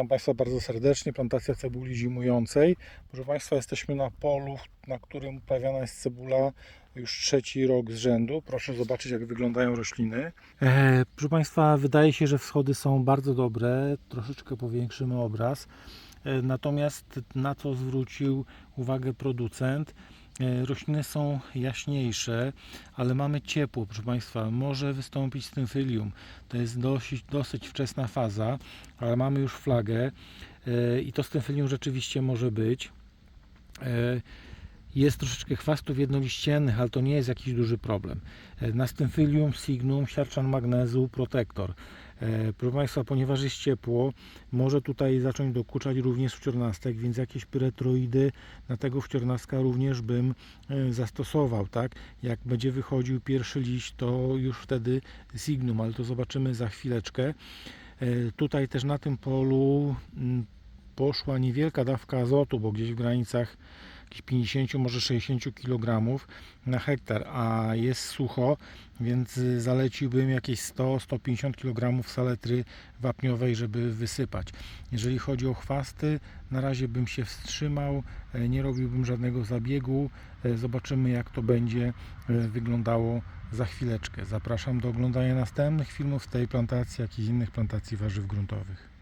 Witam Państwa bardzo serdecznie. Plantacja cebuli zimującej. Proszę Państwa, jesteśmy na polu, na którym uprawiana jest cebula już trzeci rok z rzędu. Proszę zobaczyć, jak wyglądają rośliny. E, proszę Państwa, wydaje się, że wschody są bardzo dobre. Troszeczkę powiększymy obraz. E, natomiast na co zwrócił uwagę producent, rośliny są jaśniejsze, ale mamy ciepło, proszę Państwa. Może wystąpić stymfylium. To jest dosyć, dosyć wczesna faza, ale mamy już flagę e, i to stymfylium rzeczywiście może być. E, Jest troszeczkę chwastów jednoliściennych, ale to nie jest jakiś duży problem. E, Na stymfylium, signum, siarczan magnezu, protektor. E, Proszę Państwa, ponieważ jest ciepło, może tutaj zacząć dokuczać również wciornastek, więc jakieś pyretroidy na tego wciornastka również bym e, zastosował, tak? Jak będzie wychodził pierwszy liść, to już wtedy signum, ale to zobaczymy za chwileczkę. E, Tutaj też na tym polu mm, poszła niewielka dawka azotu, bo gdzieś w granicach jakichś 50, może 60 kg na hektar, a jest sucho, więc zaleciłbym jakieś 100-150 kg saletry wapniowej, żeby wysypać. Jeżeli chodzi o chwasty, na razie bym się wstrzymał, e, nie robiłbym żadnego zabiegu. E, Zobaczymy, jak to będzie e, wyglądało za chwileczkę. Zapraszam do oglądania następnych filmów z tej plantacji, jak i z innych plantacji warzyw gruntowych.